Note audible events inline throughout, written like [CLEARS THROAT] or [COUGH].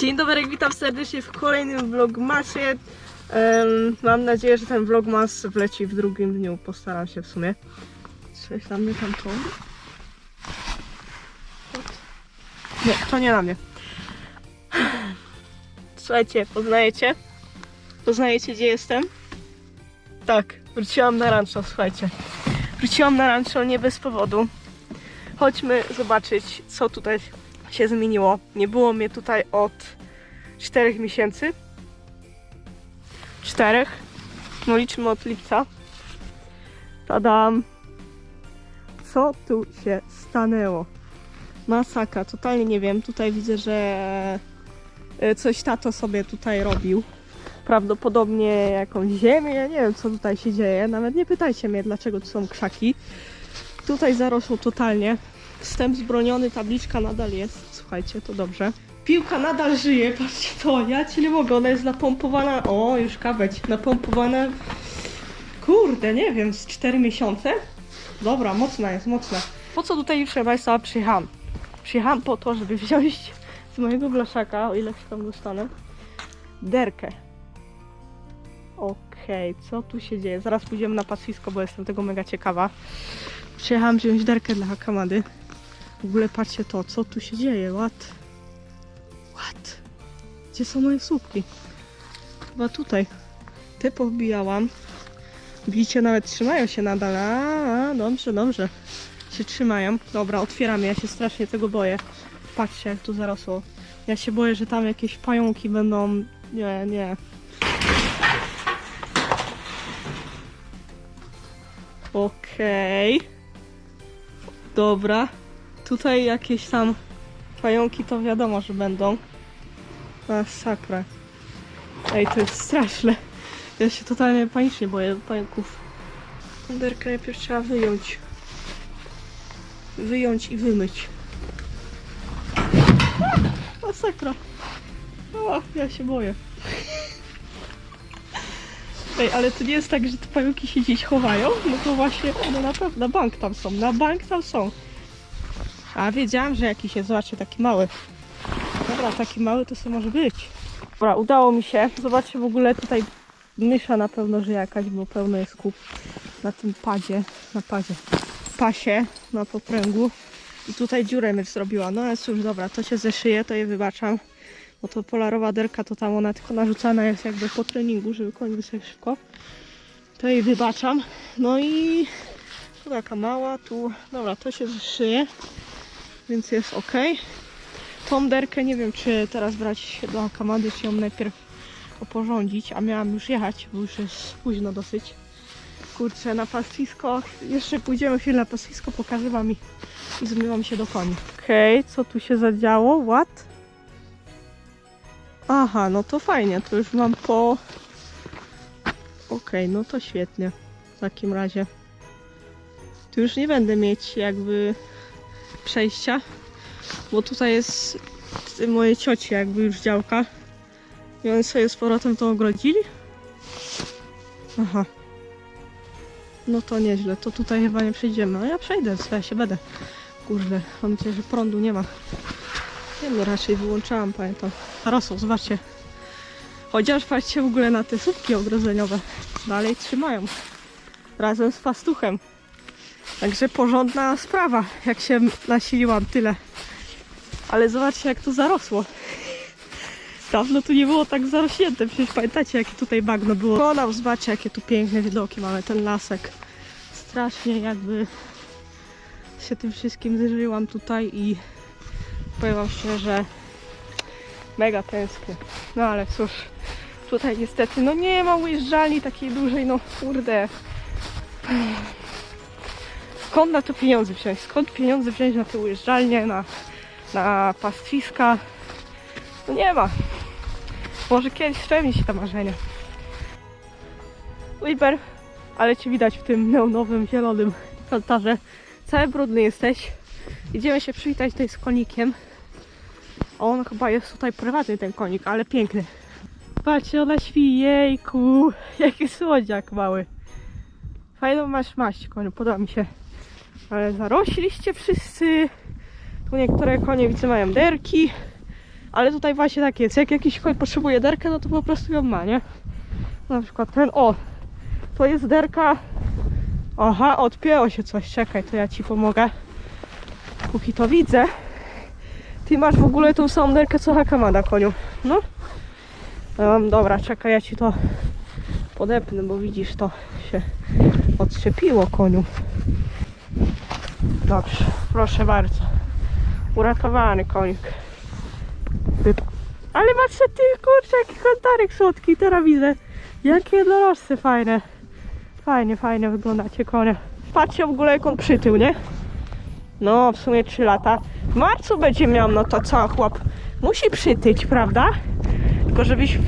Dzień dobry, witam serdecznie w kolejnym vlogmasie. Em, mam nadzieję, że ten vlogmas wleci w drugim dniu. Postaram się w sumie. Coś na mnie tam to? Nie, to nie na mnie. Słuchajcie, poznajecie? Poznajecie, gdzie jestem? Tak, wróciłam na rancho, słuchajcie. Wróciłam na rancho nie bez powodu. Chodźmy zobaczyć, co tutaj się zmieniło. Nie było mnie tutaj od 4 miesięcy. Czterech. No liczymy od lipca. Tadam. Co tu się stanęło? Masaka, totalnie nie wiem. Tutaj widzę, że e, coś tato sobie tutaj robił. Prawdopodobnie jakąś ziemię. Ja nie wiem, co tutaj się dzieje. Nawet nie pytajcie mnie, dlaczego tu są krzaki. Tutaj zarosło totalnie. Wstęp zbroniony, tabliczka nadal jest. Słuchajcie, to dobrze. Piłka nadal żyje, patrzcie to, ja ci nie mogę, ona jest napompowana, o już kaweć, napompowana, kurde, nie wiem, z 4 miesiące? Dobra, mocna jest, mocna. Po co tutaj już, Państwa, przyjechałam? Przyjechałam po to, żeby wziąć z mojego blaszaka, o ile się tam dostanę, derkę. Okej, co tu się dzieje? Zaraz pójdziemy na pastwisko, bo jestem tego mega ciekawa. Przyjechałam wziąć derkę dla Hakamady. W ogóle patrzcie to, co tu się dzieje, what? What? Gdzie są moje słupki? Chyba tutaj. Te powbijałam. Widzicie, nawet trzymają się nadal. A, dobrze, dobrze. Się trzymają. Dobra, otwieramy. Ja się strasznie tego boję. Patrzcie, jak tu zarosło. Ja się boję, że tam jakieś pająki będą... Nie, nie. Okej. Dobra. Tutaj jakieś tam pająki to wiadomo, że będą. Masakra. Ej, to jest straszne. Ja się totalnie panicznie boję pająków. Kunderkę najpierw trzeba wyjąć. Wyjąć i wymyć. Masakra. O, ja się boję. Ej, ale to nie jest tak, że te pająki się gdzieś chowają? No to właśnie one na na bank tam są, na bank tam są. A wiedziałam, że jakiś jest, zobaczcie, taki mały. Dobra, taki mały to co może być. Dobra, udało mi się. Zobaczcie w ogóle tutaj mysza na pewno, że jakaś, bo pełno jest kup na tym padzie, na padzie, pasie, na popręgu. I tutaj dziurę mysz zrobiła. No ale cóż, dobra, to się zeszyje, to je wybaczam. Bo to polarowa derka, to tam ona tylko narzucana jest jakby po treningu, żeby koń wysłać szybko. To jej wybaczam. No i tu taka mała, tu, dobra, to się zeszyje więc jest ok. Tą derkę nie wiem, czy teraz brać do Akamady, czy ją najpierw oporządzić, a miałam już jechać, bo już jest późno dosyć. Kurczę, na pastwisko, jeszcze pójdziemy chwilę na pastwisko, pokażę wam i, zmywam się do koni. Okej, co tu się zadziało? What? Aha, no to fajnie, to już mam po... Okej, no to świetnie, w takim razie. Tu już nie będę mieć jakby przejścia, bo tutaj jest moje cioci jakby już działka i oni sobie z powrotem to ogrodzili. Aha. No to nieźle, to tutaj chyba nie przejdziemy. No ja przejdę, co ja się będę. Kurde, mam nadzieję, że prądu nie ma. Nie no, raczej wyłączałam, pamiętam. Rosą, zobaczcie. Chociaż patrzcie w ogóle na te słupki ogrodzeniowe. Dalej trzymają. Razem z pastuchem. Także porządna sprawa, jak się nasiliłam tyle. Ale zobaczcie, jak to zarosło. Dawno tu nie było tak zarośnięte. Przecież pamiętacie, jakie tutaj bagno było. Konał, zobaczcie, jakie tu piękne widoki mamy, ten lasek. Strasznie jakby się tym wszystkim zżyłam tutaj i powiem wam szczerze, mega tęsknię. No ale cóż, tutaj niestety, no nie ma ujeżdżalni takiej dużej, no kurde. Skąd na to pieniądze wziąć? Skąd pieniądze wziąć na te ujeżdżalnie, na, na pastwiska? No nie ma. Może kiedyś spełni się te marzenia. Whisper, ale cię widać w tym neonowym, zielonym kantarze. Cały brudny jesteś. Idziemy się przywitać tutaj z konikiem. On chyba jest tutaj prywatny ten konik, ale piękny. Patrzcie, ona śpi, jejku, [LAUGHS] jaki słodziak mały. Fajną masz maść, koniu, podoba mi się. Ale zarośliście wszyscy. Tu niektóre konie widzę mają derki. Ale tutaj właśnie tak jest, jak jakiś koń potrzebuje derkę, no to po prostu ją ma, nie? Na przykład ten, o, to jest derka, aha, odpięło się coś, czekaj, to ja Ci pomogę, póki to widzę. Ty masz w ogóle tą samą derkę, co Haka na koniu, no? Um, dobra, czekaj, ja Ci to podepnę, bo widzisz, to się odczepiło koniu. Dobrze, proszę bardzo. Uratowany konik. Ale patrzę ty, kurczę, jaki kontarek słodki, teraz widzę. Jakie jednorożce fajne. Fajnie, fajnie wyglądacie konie. Patrzcie w ogóle jak on przytył, nie? No, w sumie 3 lata. W marcu będzie miał, no to co, chłop? Musi przytyć, prawda? Tylko żebyś,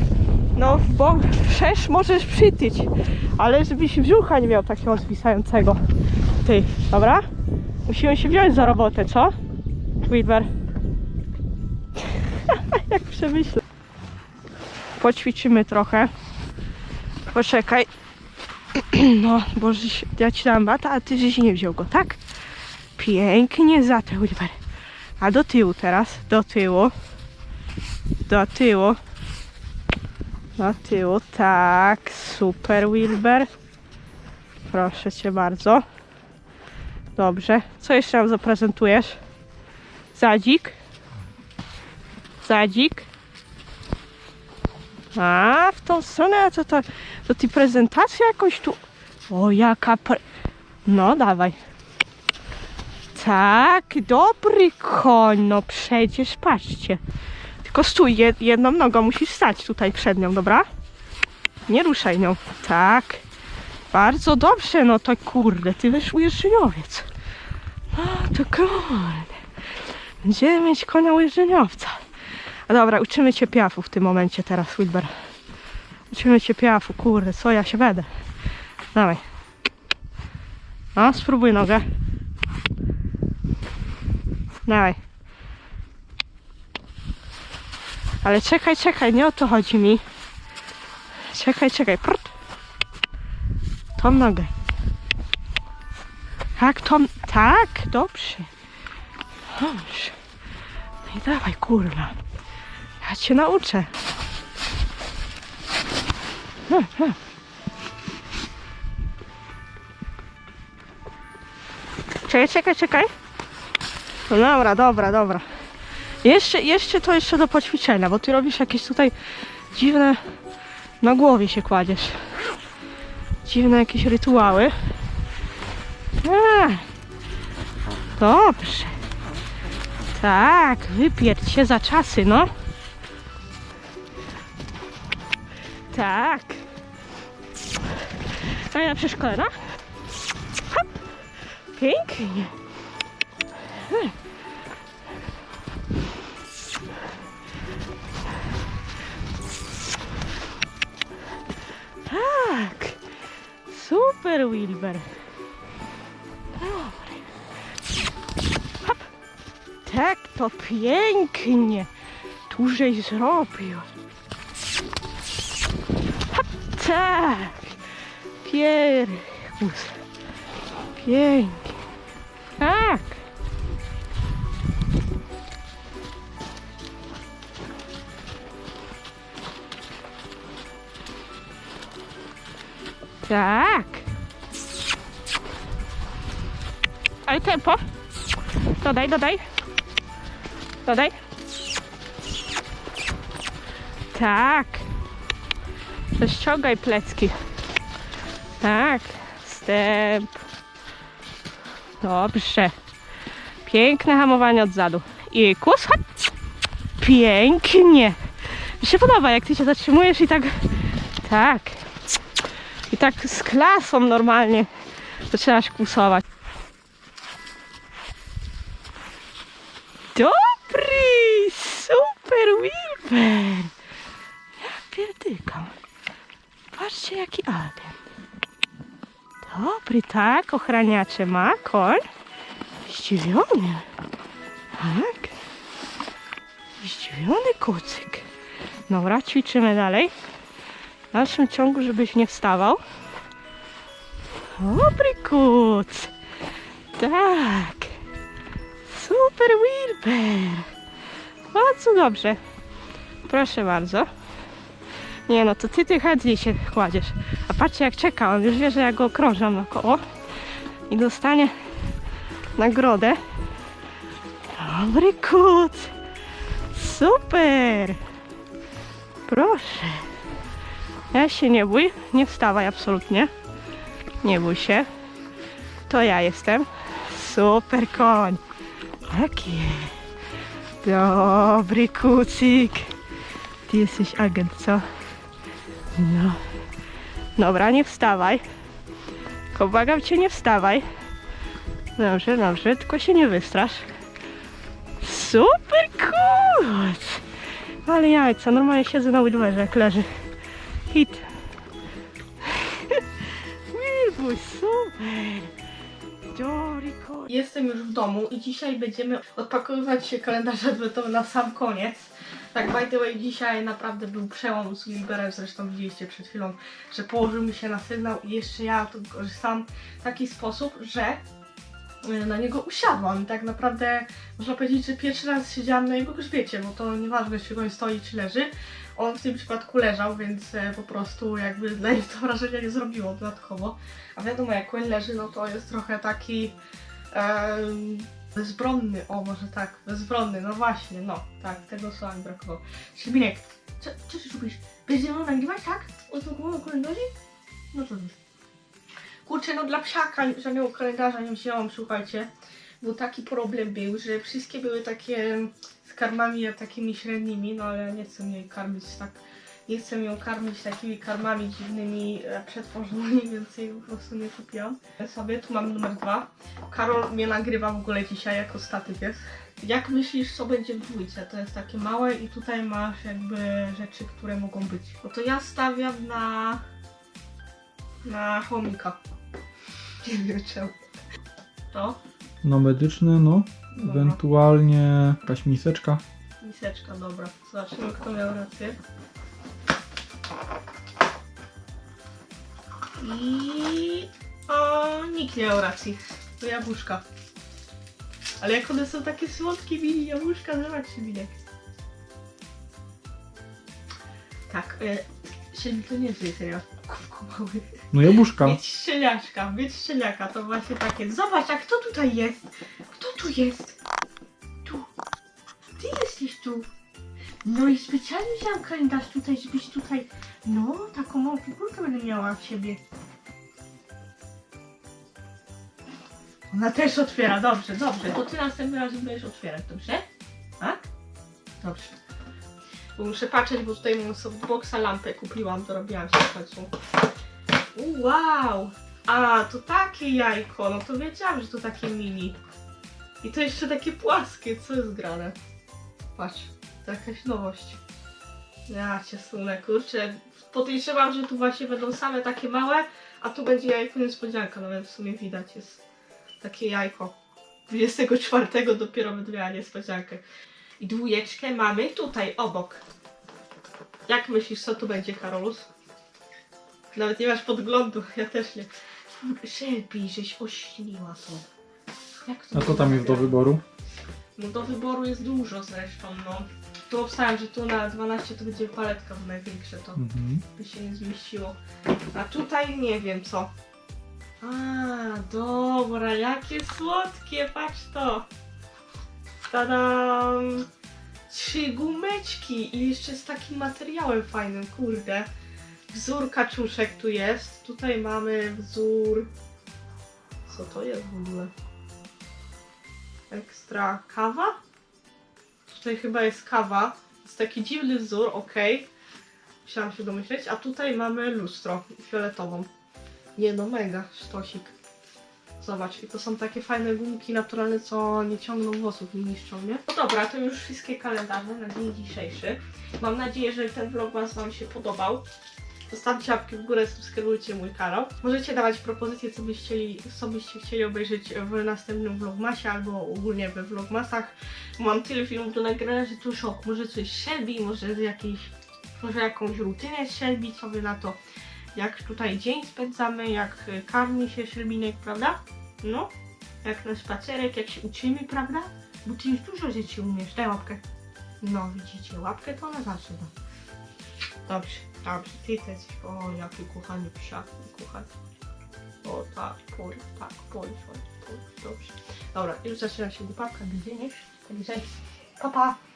no, bo przecież możesz przytyć. Ale żebyś brzucha nie miał takiego zwisającego. Ty, dobra? Musimy się wziąć za robotę, co? Wilber. [LAUGHS] Jak przemyślę. Poćwiczymy trochę. Poczekaj. [CLEARS THROAT] No, bo ja ci dam bata, a ty żeś nie wziął go, tak? Pięknie za to, Wilber. A do tyłu teraz, do tyłu. Do tyłu. Do tyłu, tak. Super, Wilber. Proszę cię bardzo. Dobrze. Co jeszcze nam zaprezentujesz? Zadzik. Zadzik. A, w tą stronę, co to? To ty prezentacja jakoś tu... O, jaka pre... No, dawaj. Tak, dobry koń, no przecież, patrzcie. Tylko stój, jed, jedną nogą musisz stać tutaj przed nią, dobra? Nie ruszaj nią. Tak. Bardzo dobrze, no to kurde, ty wiesz ujeżdżeniowiec. No to kurde. Będziemy mieć konia ujeżdżeniowca. A dobra, uczymy cię piafu w tym momencie teraz, Wilber. Uczymy cię piafu, kurde, co ja się będę. Dawaj. No, spróbuj nogę. Dawaj. Ale czekaj, czekaj, nie o to chodzi mi. Czekaj, czekaj. Prut. Tą nogę. Tak, tą... Tak, dobrze. Dobrze. No i dawaj, kurwa. Ja cię nauczę. Czekaj, czekaj, czekaj. No dobra, dobra, dobra. Jeszcze, jeszcze to jeszcze do poćwiczenia, bo ty robisz jakieś tutaj dziwne... Na głowie się kładziesz. Dziwne jakieś rytuały. Dobrze. Tak, wypierdź się za czasy, no. Tak. A ja przy szkole, no. Hop. Pięknie. Hmm. Super, Wilber. Tak, to pięknie. Dłużej zrobił. Tak. Piergus. Pięknie. Tak. Tak. Ale tempo. Dodaj, dodaj. Dodaj. Tak. Ściągaj plecki. Tak. Stęp. Dobrze. Piękne hamowanie od zadu. I kus. Pięknie. Mi się podoba, jak ty się zatrzymujesz i tak... Tak. I tak z klasą normalnie zaczynasz kłusować. Dobry, tak, ochraniacze ma koń. Zdziwiony. Tak. Zdziwiony kucyk. Dobra, ćwiczymy dalej. W dalszym ciągu, żebyś nie wstawał. Dobry kuc. Tak. Super Wilber. Bardzo dobrze. Proszę bardzo. Nie no, to ty, ty chętniej się kładziesz. A patrzcie jak czeka, on już wie, że ja go okrążam naokoło i dostanie nagrodę. Dobry kot! Super! Proszę. Ja się nie bój, nie wstawaj absolutnie. Nie bój się. To ja jestem. Super koń. Taki. Dobry kucik. Ty jesteś agent, co? No. Dobra, nie wstawaj. Tylko błagam cię, nie wstawaj. Dobrze, dobrze, tylko się nie wystrasz. Super kot! Ale jajca, normalnie siedzę na łydwerze jak leży. Hit. [LAUGHS] Wilbuś, super! Jestem już w domu i dzisiaj będziemy odpakowywać kalendarz adwentowy na sam koniec. Tak, by the way, dzisiaj naprawdę był przełom z Gilberem, zresztą widzieliście przed chwilą, że położył mi się na sygnał i jeszcze ja to korzystam w taki sposób, że y, na niego usiadłam. Tak naprawdę można powiedzieć, że pierwszy raz siedziałam na jego grzbiecie, bo to nieważne, czy goń stoi, czy leży. On w tym przypadku leżał, więc e, po prostu jakby dla niego to wrażenia nie zrobiło dodatkowo. A wiadomo, jak koń leży, no to jest trochę taki em, bezbronny, o może tak, bezbronny, no właśnie, no, tak, tego słowa mi brakowało. Szybinek, co, co ty robisz? Będziesz nagrywać, tak? O to głową kalendarzu? No to już. Kurczę, no dla psiaka żadnego kalendarza nie wzięłam, słuchajcie, bo taki problem był, że wszystkie były takie z karmami takimi średnimi, no ale nie chcę jej karmić tak, nie chcę ją karmić takimi karmami dziwnymi, e, przetworzonymi, [LAUGHS] więc jej po prostu nie kupiłam. Sobie, tu mam numer dwa. Karol mnie nagrywa w ogóle dzisiaj jako statyw jest. Jak myślisz, co będzie w dwójce? To jest takie małe i tutaj masz jakby rzeczy, które mogą być. No to ja stawiam na... na chomika. [LAUGHS] Nie wiem czemu. To? No medyczne, no. Dobra. Ewentualnie jakaś miseczka. Miseczka, dobra. Zobaczymy, kto miał rację. I... O, nikt nie miał racji. To jabłuszka. Ale jak one są takie słodkie, mini jabłuszka, zobaczcie, Minek. Tak, e, Siedmi to nie jest jedzenia. Kubku mały. No jabłuszka. Mieć szczeniaczka, mieć szczeniaka, to właśnie takie. Zobacz, a kto tutaj jest? Kto tu jest? Tu. Ty jesteś tu. No i specjalnie wziąłem kalendarz tutaj, żebyś tutaj... No, taką małą figurkę będę miała w siebie. Ona też otwiera, dobrze, dobrze. To ty następnym razem będziesz otwierać, dobrze? Tak? Dobrze. Bo muszę patrzeć, bo tutaj mam softboxa, lampę kupiłam, dorobiłam się w końcu. U, Wow! A, to takie jajko, no to wiedziałam, że to takie mini. I to jeszcze takie płaskie, co jest grane? Patrz, to jakaś nowość. Ja cię sunę, kurczę. Podejrzewam, że tu właśnie będą same takie małe, a tu będzie jajko niespodzianka, nawet w sumie widać jest takie jajko. 24 dopiero będę miała niespodziankę. I dwójeczkę mamy tutaj, obok. Jak myślisz, co tu będzie, Karolus? Nawet nie masz podglądu, ja też nie. Shelby, żeś ośniła to. Jak to A co tam jest do wyboru? No do wyboru jest dużo zresztą, no. Tu obstałem, że tu na 12 to będzie paletka w największe, to Mhm. by się nie zmieściło. A tutaj nie wiem co. A, dobra, jakie słodkie, patrz to. Tadam! Trzy gumeczki i jeszcze z takim materiałem fajnym, kurde. Wzór kaczuszek tu jest. Tutaj mamy wzór... Co to jest w ogóle? Ekstra kawa? Tutaj chyba jest kawa. Jest taki dziwny wzór, ok. Musiałam się domyśleć. A tutaj mamy lustro fioletową. Nie no, mega sztosik. Zobacz, i to są takie fajne gumki naturalne, co nie ciągną włosów, nie niszczą, nie? No dobra, to już wszystkie kalendarze na dzień dzisiejszy. Mam nadzieję, że ten vlogmas Wam się podobał. Zostawcie łapki w górę, subskrybujcie mój kanał. Możecie dawać propozycje, co byście chcieli, co byście chcieli obejrzeć w następnym vlogmasie albo ogólnie we vlogmasach. Mam tyle filmów do nagrania, że to szok. Może coś Shelby, może z jakiejś, może jakąś rutynę Shelby, co wy na to. Jak tutaj dzień spędzamy, jak karmi się Shelbinek, prawda? No, jak na spacerek, jak się uczymy, prawda? Bo ty już dużo rzeczy umiesz. Daj łapkę. No widzicie, łapkę to ona zawsze da. Dobrze, ty też. O, jaki kochany psiak, kochany. O tak, pójdź, tak, pójdź, pójdź, pójdź, dobrze. Dobra, już zaczyna się głupawka, gdzie nie? Także, papa. Pa.